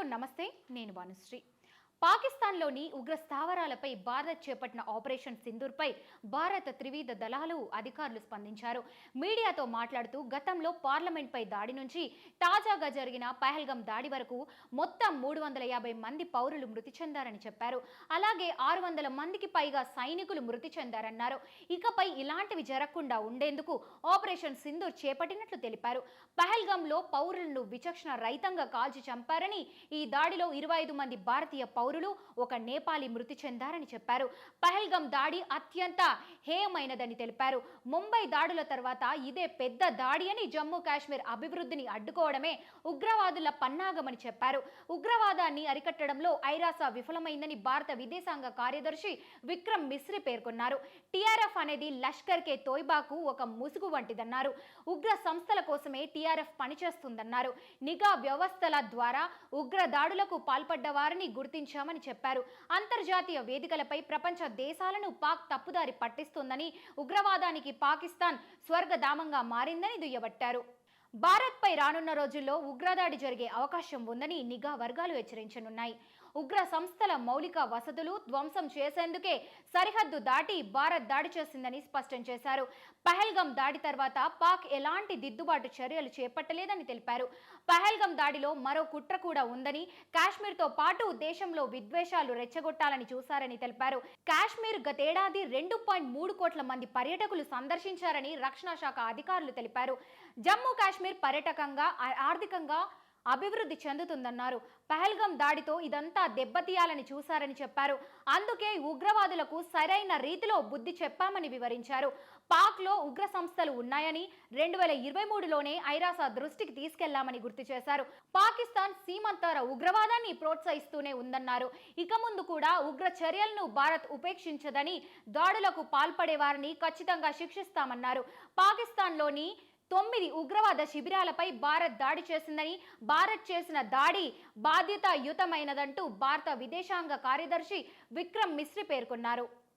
Hello నమస్తే నేను భానుశ్రీ. పాకిస్తాన్లోని ఉగ్ర స్థావరాలపై భారత్ చేపట్టిన ఆపరేషన్ సింధూర్పై భారత త్రివిధ దళాలు అధికారులు స్పందించారు. మీడియాతో మాట్లాడుతూ గతంలో పార్లమెంట్పై దాడి నుంచి తాజాగా జరిగిన పహల్గం దాడి వరకు మొత్తం మూడు వందల యాభై మంది పౌరులు మృతి చెందారని చెప్పారు. అలాగే ఆరు వందల మందికి పైగా సైనికులు మృతి చెందారన్నారు. ఇకపై ఇలాంటివి జరగకుండా ఉండేందుకు ఆపరేషన్ సింధూర్ చేపట్టినట్లు తెలిపారు. పహల్గంలో పౌరులను విచక్షణ రహితంగా కాల్చి చంపారని ఈ దాడిలో ఇరవై ఐదు మంది భారతీయ పౌరులు ఒక నేపాలీ మృతి చెందారని చెప్పారు. పహల్గం దాడి అత్యంత హేయమైనదని తెలిపారు. ముంబై దాడుల తర్వాత ఇదే పెద్ద దాడి అని జమ్మూ కాశ్మీర్ అభివృద్ధిని అడ్డుకోవడమే ఉగ్రవాదుల పన్నాగమని చెప్పారు. ఉగ్రవాదాన్ని అరికట్టడంలో ఐరాస విఫలమైందని భారత విదేశాంగ కార్యదర్శి విక్రమ్ మిశ్రీ పేర్కొన్నారు. టీఆర్ఎఫ్ అనేది లష్కర్ కే తోయ్బాకు ఒక ముసుగు వంటిదన్నారు. ఉగ్ర సంస్థల కోసమే టీఆర్ఎఫ్ పనిచేస్తుందన్నారు. నిఘా వ్యవస్థల ద్వారా ఉగ్ర దాడులకు పాల్పడ్డ వారిని చేశామని చెప్పారు. అంతర్జాతీయ వేదికలపై ప్రపంచ దేశాలను పాక్ తప్పుదారి పట్టిస్తోందని ఉగ్రవాదానికి పాకిస్తాన్ స్వర్గధామంగా మారిందని దుయ్యబట్టారు. భారత్పై రానున్న రోజుల్లో ఉగ్రదాడి జరిగే అవకాశం ఉందని నిఘా వర్గాలు హెచ్చరించనున్నాయి. ఉగ్ర సంస్థల మౌలిక వసతులు ధ్వంసం చేసేందుకే సరిహద్దు దాటి భారత్ దాడి చేసిందని స్పష్టం చేశారు. పహల్గం దాడి తర్వాత పాక్ ఎలాంటి దిద్దుబాటు చర్యలు చేపట్టలేదని తెలిపారు. పహల్గం దాడిలో మరో కుట్ర కూడా ఉందని కాశ్మీర్తో పాటు దేశంలో విద్వేషాలు రెచ్చగొట్టాలని చూశారని తెలిపారు. కాశ్మీర్ గతేడాది రెండు పాయింట్ మూడు కోట్ల మంది పర్యటకులు సందర్శించారని రక్షణ శాఖ అధికారులు తెలిపారు. జమ్మూ కాశ్మీర్ పర్యటకంగా ఆర్థికంగా అభివృద్ధి చెందుతుందన్నారు. పహల్గం దాడితో ఇదంతా దెబ్బతీయాలని చూశారని చెప్పారు. అందుకే ఉగ్రవాదులకు సరైన రీతిలో బుద్ధి చెప్పామని వివరించారు. పాక్లో ఉగ్ర సంస్థలు ఉన్నాయని రెండు వేల ఇరవై మూడులోనే ఐరాస దృష్టికి తీసుకెళ్ళామని గుర్తు చేశారు. పాకిస్తాన్ సీమంతర ఉగ్రవాదాన్ని ప్రోత్సహిస్తూనే ఉందన్నారు. ఇక ముందు కూడా ఉగ్ర చర్యలను భారత్ ఉపేక్షించదని దాడులకు పాల్పడే వారిని ఖచ్చితంగా శిక్షిస్తామన్నారు. పాకిస్తాన్లోని తొమ్మిది ఉగ్రవాద శిబిరాలపై భారత్ దాడి చేసిందని భారత్ చేసిన దాడి బాధ్యతాయుతమైనదంటూ భారత విదేశాంగ కార్యదర్శి విక్రమ్ మిశ్రీ పేర్కొన్నారు.